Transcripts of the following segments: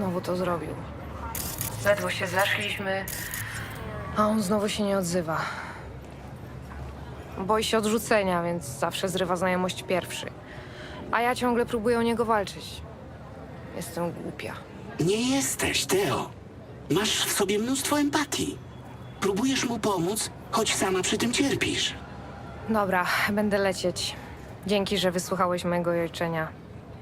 Znowu to zrobił. Ledwo się zaszliśmy, a on znowu się nie odzywa. Boi się odrzucenia, więc zawsze zrywa znajomość pierwszy. A ja ciągle próbuję o niego walczyć. Jestem głupia. Nie jesteś, Teo. Masz w sobie mnóstwo empatii. Próbujesz mu pomóc, choć sama przy tym cierpisz. Dobra, będę lecieć. Dzięki, że wysłuchałeś mojego jojczenia.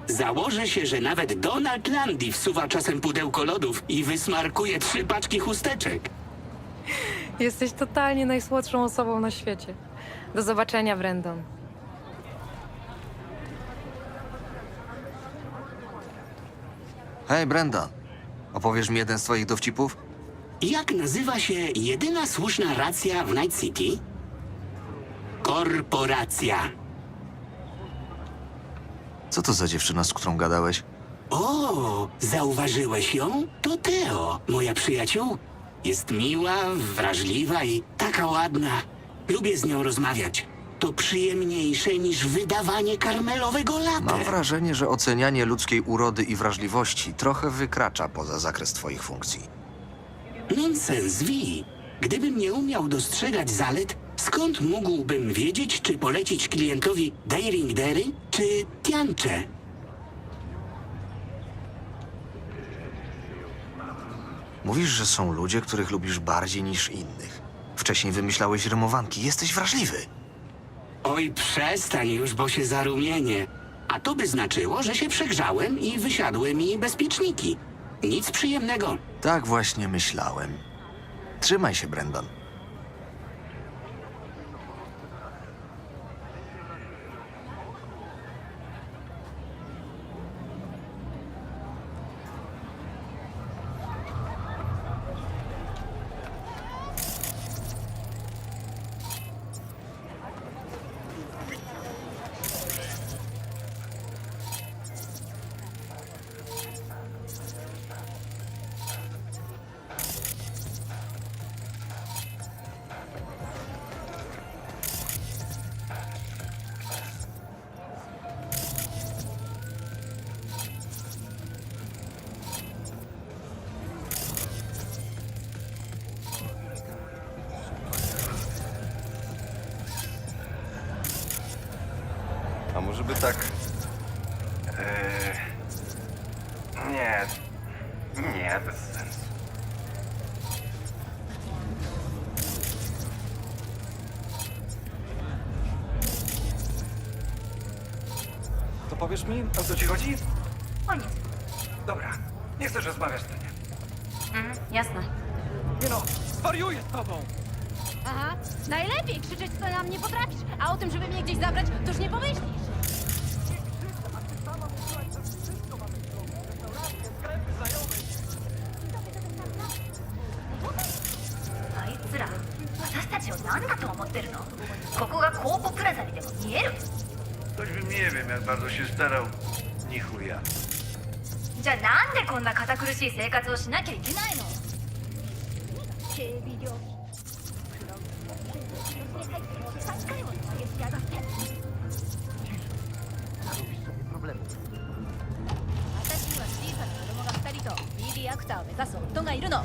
Założę się, że nawet Donald Landy wsuwa czasem pudełko lodów i wysmarkuje trzy paczki chusteczek. Jesteś totalnie najsłodszą osobą na świecie. Do zobaczenia, Brandon. Hej, Brenda. Opowiesz mi jeden z twoich dowcipów? Jak nazywa się jedyna słuszna racja w Night City? Korporacja. Co to za dziewczyna, z którą gadałeś? O, zauważyłeś ją? To Teo, moja przyjaciół. Jest miła, wrażliwa i taka ładna. Lubię z nią rozmawiać. To przyjemniejsze niż wydawanie karmelowego Mam wrażenie, że ocenianie ludzkiej urody i wrażliwości trochę wykracza poza zakres twoich funkcji. Nonsens, Wi. Gdybym nie umiał dostrzegać zalet, skąd mógłbym wiedzieć, czy polecić klientowi Daring Dery czy Tiancze? Mówisz, że są ludzie, których lubisz bardziej niż innych. Wcześniej wymyślałeś rymowanki. Jesteś wrażliwy. Oj, przestań już, bo się zarumienię. A to by znaczyło, że się przegrzałem i wysiadły mi bezpieczniki. Nic przyjemnego. Tak właśnie myślałem. Trzymaj się, Brendan. A może by tak. Eee, nie. Nie, bez sensu. To powiesz mi, o co ci chodzi? O nic. Dobra, nie chcesz rozmawiać, to nie. Mhm, jasne. Nie no, zwariuję z tobą! Aha, najlepiej krzyczeć, co nam nie potrafisz. A o tym, żeby mnie gdzieś zabrać, to już nie pomyślisz. あいつら私たちを何だと思ってるのここがコーポプラザにでも見える Choćbym nie wiem, jak bardzo się starał. Ni chuja. じゃあなんでこんな堅苦しい生活をしなきゃいけないの警備料金 私には小さな子供が2人と BD アクターを目指す夫がいるの。